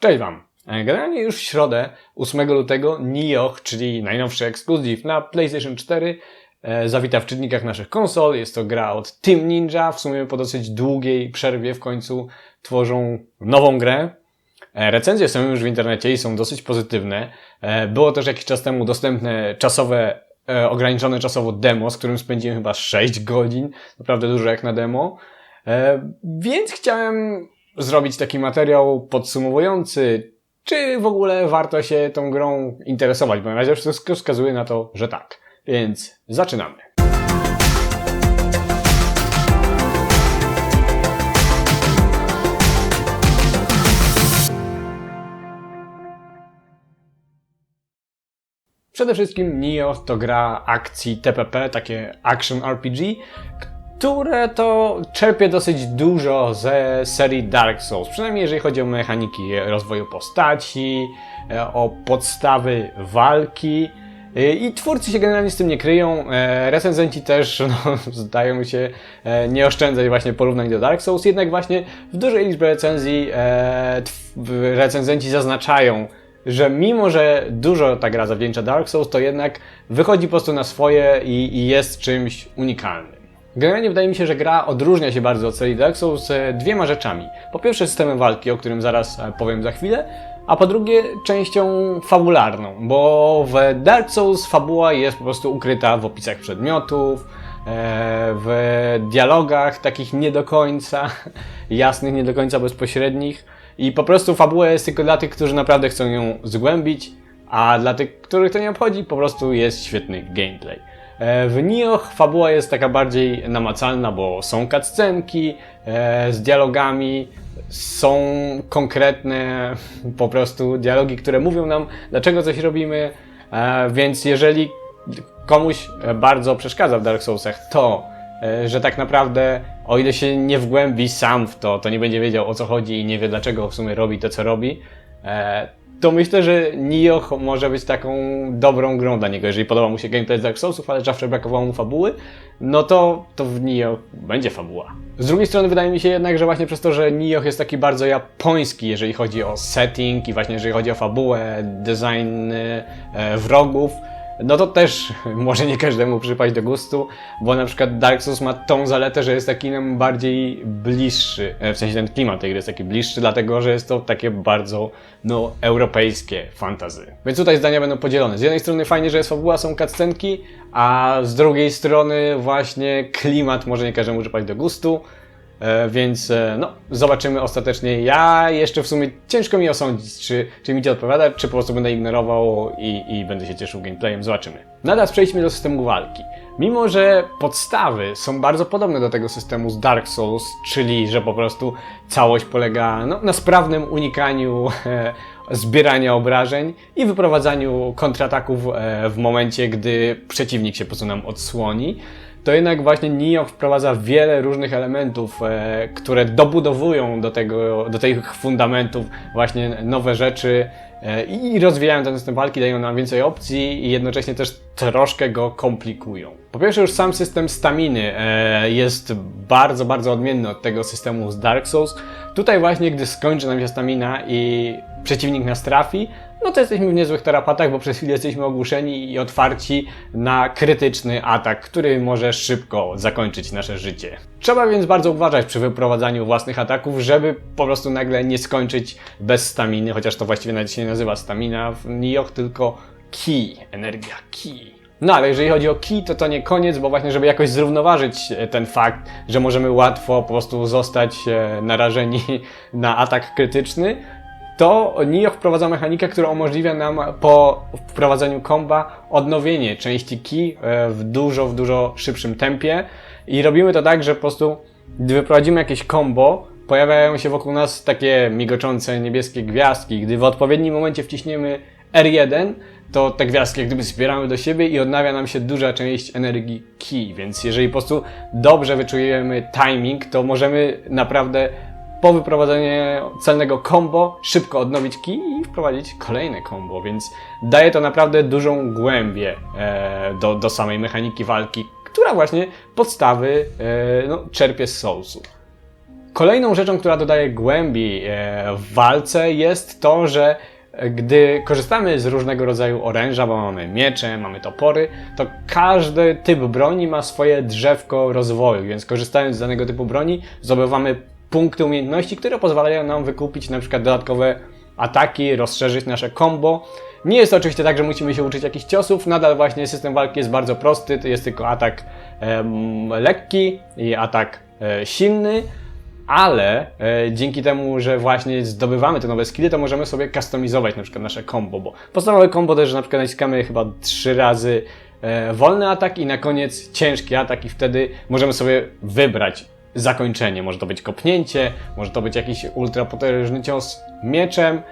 Cześć Wam! Generalnie już w środę, 8 lutego, Nioh, czyli najnowszy ekskluzyw na PlayStation 4, e, zawita w czytnikach naszych konsol. Jest to gra od Team Ninja. W sumie po dosyć długiej przerwie w końcu tworzą nową grę. E, Recenzje są już w internecie i są dosyć pozytywne. E, Było też jakiś czas temu dostępne czasowe, ograniczone czasowo demo, z którym spędziłem chyba 6 godzin. Naprawdę dużo jak na demo. Więc chciałem zrobić taki materiał podsumowujący, czy w ogóle warto się tą grą interesować, bo na razie wszystko wskazuje na to, że tak. Więc zaczynamy. Przede wszystkim Nioh to gra akcji TPP, takie action RPG, które to czerpie dosyć dużo ze serii Dark Souls, przynajmniej jeżeli chodzi o mechaniki rozwoju postaci, e, o podstawy walki. E, I twórcy się generalnie z tym nie kryją. E, Recenzenci też no, zdają się nie oszczędzać właśnie porównań do Dark Souls, jednak właśnie w dużej liczbie recenzji recenzenci zaznaczają, że mimo, że dużo ta gra zawdzięcza Dark Souls, to jednak wychodzi po prostu na swoje i, i jest czymś unikalnym. Generalnie wydaje mi się, że gra odróżnia się bardzo od serii Dark Souls dwiema rzeczami. Po pierwsze systemem walki, o którym zaraz e, powiem za chwilę, a po drugie częścią fabularną, bo w Dark Souls fabuła jest po prostu ukryta w opisach przedmiotów, e, w dialogach takich nie do końca jasnych, nie do końca bezpośrednich i po prostu fabuła jest tylko dla tych, którzy naprawdę chcą ją zgłębić, a dla tych, których to nie obchodzi, po prostu jest świetny gameplay. E, W Nioh fabuła jest taka bardziej namacalna, bo są cutscenki e, z dialogami, są konkretne po prostu dialogi, które mówią nam, dlaczego coś robimy, e, więc jeżeli komuś bardzo przeszkadza w Dark Soulsach to, że tak naprawdę o ile się nie wgłębi sam w to, to nie będzie wiedział o co chodzi i nie wie dlaczego w sumie robi to, co robi, to myślę, że Nioh może być taką dobrą grą dla niego. Jeżeli podoba mu się gameplay z Dark Soulsów, ale zawsze brakowało mu fabuły, no to, to w Nioh będzie fabuła. Z drugiej strony wydaje mi się jednak, że właśnie przez to, że Nioh jest taki bardzo japoński, jeżeli chodzi o setting i właśnie jeżeli chodzi o fabułę, design e, wrogów, no to też może nie każdemu przypaść do gustu, bo na przykład Dark Souls ma tą zaletę, że jest taki nam bardziej bliższy, e, w sensie ten klimat tej gry jest taki bliższy, dlatego że jest to takie bardzo, no, europejskie fantazy. Więc tutaj zdania będą podzielone. Z jednej strony fajnie, że jest fabuła, są cutscenki, a z drugiej strony właśnie klimat może nie każdemu przypaść do gustu, E, Więc e, no, zobaczymy ostatecznie. Ja jeszcze w sumie ciężko mi osądzić, czy, czy mi to odpowiada, czy po prostu będę ignorował i, i będę się cieszył gameplayem. Zobaczymy. Nadal przejdźmy do systemu walki. Mimo, że podstawy są bardzo podobne do tego systemu z Dark Souls, czyli że po prostu całość polega no, na sprawnym unikaniu e, zbierania obrażeń i wyprowadzaniu kontrataków e, w momencie, gdy przeciwnik się po prostu nam odsłoni to jednak właśnie Nioh wprowadza wiele różnych elementów, e, które dobudowują do, tego, do tych fundamentów właśnie nowe rzeczy e, i rozwijają ten system walki, dają nam więcej opcji i jednocześnie też troszkę go komplikują. Po pierwsze już sam system staminy e, jest bardzo, bardzo odmienny od tego systemu z Dark Souls. Tutaj właśnie, gdy skończy nam się stamina i przeciwnik nas trafi, no to jesteśmy w niezłych tarapatach, bo przez chwilę jesteśmy ogłuszeni i otwarci na krytyczny atak, który może szybko zakończyć nasze życie. Trzeba więc bardzo uważać przy wyprowadzaniu własnych ataków, żeby po prostu nagle nie skończyć bez staminy, chociaż to właściwie nawet się nie nazywa stamina w Nioh, tylko ki, energia ki. No ale jeżeli chodzi o ki, to to nie koniec, bo właśnie żeby jakoś zrównoważyć e, ten fakt, że możemy łatwo po prostu zostać e, narażeni na atak krytyczny, to Nioh wprowadza mechanikę, która umożliwia nam po wprowadzeniu komba odnowienie części key e, w dużo, w dużo szybszym tempie i robimy to tak, że po prostu gdy wyprowadzimy jakieś combo, pojawiają się wokół nas takie migoczące niebieskie gwiazdki. Gdy w odpowiednim momencie wciśniemy R1, to te gwiazdki jak gdyby zbieramy do siebie i odnawia nam się duża część energii key, więc jeżeli po prostu dobrze wyczujemy timing, to możemy naprawdę po wyprowadzeniu celnego combo szybko odnowić key i wprowadzić kolejne combo, więc daje to naprawdę dużą głębię e, do, do samej mechaniki walki, która właśnie podstawy e, no, czerpie z Soulsu. Kolejną rzeczą, która dodaje głębi e, w walce jest to, że gdy korzystamy z różnego rodzaju oręża, bo mamy miecze, mamy topory, to każdy typ broni ma swoje drzewko rozwoju, więc korzystając z danego typu broni zdobywamy punkty umiejętności, które pozwalają nam wykupić na przykład dodatkowe ataki, rozszerzyć nasze combo. Nie jest to oczywiście tak, że musimy się uczyć jakichś ciosów, nadal właśnie system walki jest bardzo prosty, to jest tylko atak em, lekki i atak e, silny, ale e, dzięki temu, że właśnie zdobywamy te nowe skille, to możemy sobie customizować na przykład nasze combo, bo podstawowe combo też, że na przykład naciskamy chyba trzy razy e, wolny atak i na koniec ciężki atak i wtedy możemy sobie wybrać zakończenie. Może to być kopnięcie, może to być jakiś ultrapotężny cios mieczem,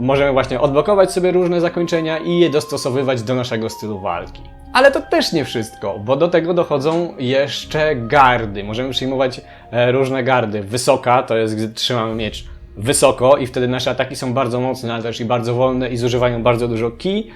możemy właśnie odblokować sobie różne zakończenia i je dostosowywać do naszego stylu walki. Ale to też nie wszystko, bo do tego dochodzą jeszcze gardy. Możemy przyjmować e, różne gardy. Wysoka to jest, gdy trzymamy miecz wysoko i wtedy nasze ataki są bardzo mocne, ale też i bardzo wolne i zużywają bardzo dużo ki.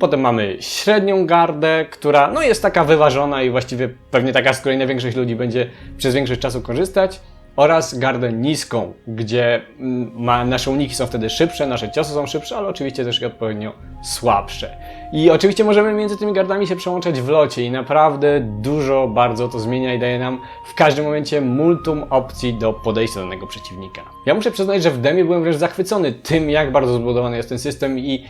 Potem mamy średnią gardę, która no, jest taka wyważona i właściwie pewnie taka, z której największość ludzi będzie przez większość czasu korzystać. Oraz gardę niską, gdzie mm, ma, nasze uniki są wtedy szybsze, nasze ciosy są szybsze, ale oczywiście też odpowiednio słabsze. I oczywiście możemy między tymi gardami się przełączać w locie i naprawdę dużo bardzo to zmienia i daje nam w każdym momencie multum opcji do podejścia do danego przeciwnika. Ja muszę przyznać, że w demie byłem wręcz zachwycony tym, jak bardzo zbudowany jest ten system i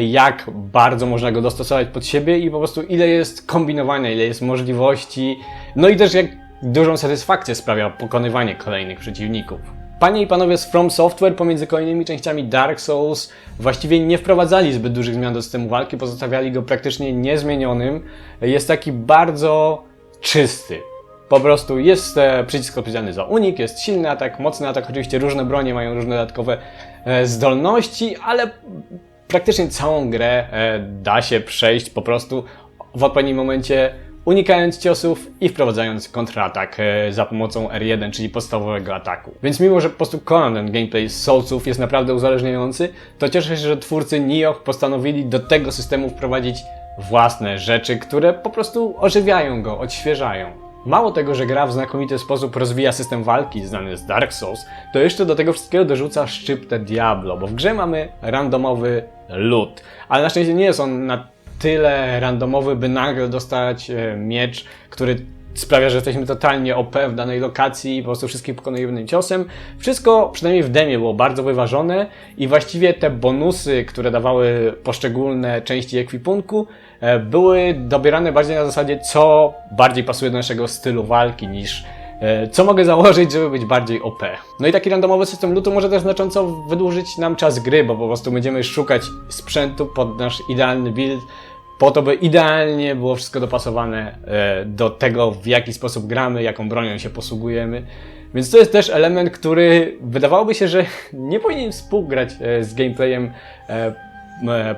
jak bardzo można go dostosować pod siebie i po prostu ile jest kombinowania, ile jest możliwości, no i też jak dużą satysfakcję sprawia pokonywanie kolejnych przeciwników. Panie i panowie z From Software pomiędzy kolejnymi częściami Dark Souls właściwie nie wprowadzali zbyt dużych zmian do systemu walki, pozostawiali go praktycznie niezmienionym. Jest taki bardzo czysty. Po prostu jest e, przycisk odpowiedzialny za unik, jest silny atak, mocny atak, oczywiście różne bronie mają różne dodatkowe e, zdolności, ale praktycznie całą grę e, da się przejść po prostu w odpowiednim momencie unikając ciosów i wprowadzając kontratak e, za pomocą R1, czyli podstawowego ataku. Więc mimo, że po prostu Conan ten gameplay z Soulsów jest naprawdę uzależniający, to cieszę się, że twórcy Nioh postanowili do tego systemu wprowadzić własne rzeczy, które po prostu ożywiają go, odświeżają. Mało tego, że gra w znakomity sposób rozwija system walki znany z Dark Souls, to jeszcze do tego wszystkiego dorzuca szczyptę Diablo, bo w grze mamy randomowy loot, ale na szczęście nie jest on na tyle randomowy, by nagle dostać e, miecz, który sprawia, że jesteśmy totalnie OP w danej lokacji i po prostu wszystkich pokonujemy jednym ciosem. Wszystko, przynajmniej w demie, było bardzo wyważone i właściwie te bonusy, które dawały poszczególne części ekwipunku, e, były dobierane bardziej na zasadzie, co bardziej pasuje do naszego stylu walki niż co mogę założyć, żeby być bardziej OP. No i taki randomowy system lootu może też znacząco wydłużyć nam czas gry, bo po prostu będziemy szukać sprzętu pod nasz idealny build, po to, by idealnie było wszystko dopasowane e, do tego, w jaki sposób gramy, jaką bronią się posługujemy. Więc to jest też element, który wydawałoby się, że nie powinien współgrać e, z gameplayem e,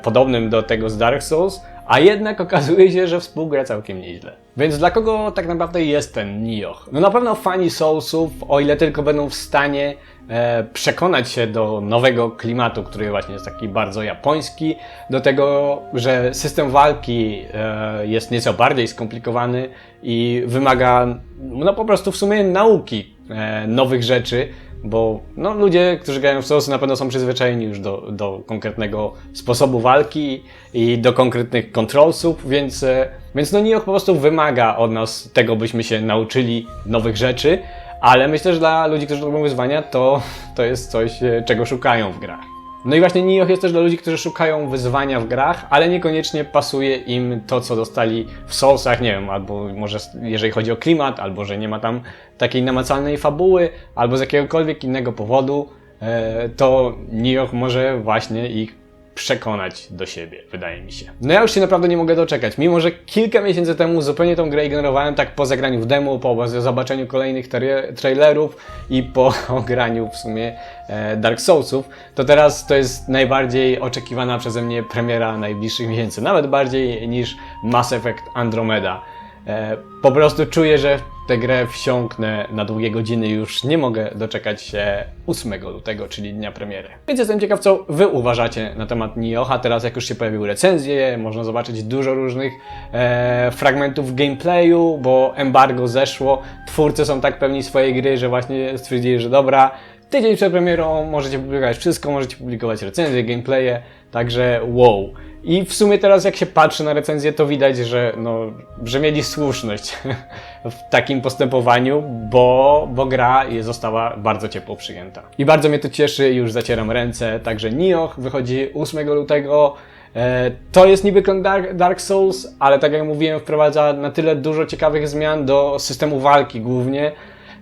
podobnym do tego z Dark Souls, a jednak okazuje się, że współgra całkiem nieźle. Więc dla kogo tak naprawdę jest ten Nioh? No na pewno fani Soulsów, o ile tylko będą w stanie e, przekonać się do nowego klimatu, który właśnie jest taki bardzo japoński, do tego, że system walki e, jest nieco bardziej skomplikowany i wymaga no po prostu w sumie nauki e, nowych rzeczy, bo no, ludzie, którzy grają w Soulsy na pewno są przyzwyczajeni już do, do konkretnego sposobu walki i do konkretnych controlsów, więc, e, więc no Nioh po prostu wymaga od nas tego, byśmy się nauczyli nowych rzeczy, ale myślę, że dla ludzi, którzy robią wyzwania, to, to jest coś, e, czego szukają w grach. No i właśnie Nioh jest też dla ludzi, którzy szukają wyzwania w grach, ale niekoniecznie pasuje im to, co dostali w Soulsach, nie wiem, albo może jeżeli chodzi o klimat, albo że nie ma tam takiej namacalnej fabuły, albo z jakiegokolwiek innego powodu, e, to Nioh może właśnie ich przekonać do siebie, wydaje mi się. No ja już się naprawdę nie mogę doczekać. Mimo, że kilka miesięcy temu zupełnie tą grę ignorowałem, tak po zagraniu w demo, po zobaczeniu kolejnych trailerów i po ograniu w sumie e, Dark Soulsów, to teraz to jest najbardziej oczekiwana przeze mnie premiera najbliższych miesięcy. Nawet bardziej niż Mass Effect Andromeda. E, po prostu czuję, że tę grę wsiąknę na długie godziny już nie mogę doczekać się 8 lutego, czyli dnia premiery. Więc jestem ciekaw, co wy uważacie na temat Nioha. Teraz jak już się pojawiły recenzje, można zobaczyć dużo różnych e, fragmentów gameplayu, bo embargo zeszło. Twórcy są tak pewni swojej gry, że właśnie stwierdzili, że dobra, tydzień przed premierą możecie publikować wszystko, możecie publikować recenzje, gameplaye, także wow. I w sumie teraz jak się patrzy na recenzję, to widać, że, no, że mieli słuszność w takim postępowaniu, bo, bo gra została bardzo ciepło przyjęta. I bardzo mnie to cieszy, już zacieram ręce, także Nioh wychodzi 8 lutego. E, To jest niby klon Dark Souls, ale tak jak mówiłem, wprowadza na tyle dużo ciekawych zmian do systemu walki głównie,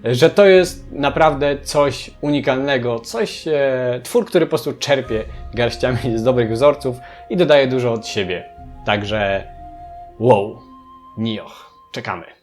że to jest naprawdę coś unikalnego, coś, e, twór, który po prostu czerpie garściami z dobrych wzorców i dodaje dużo od siebie. Także wow, Nioh, czekamy.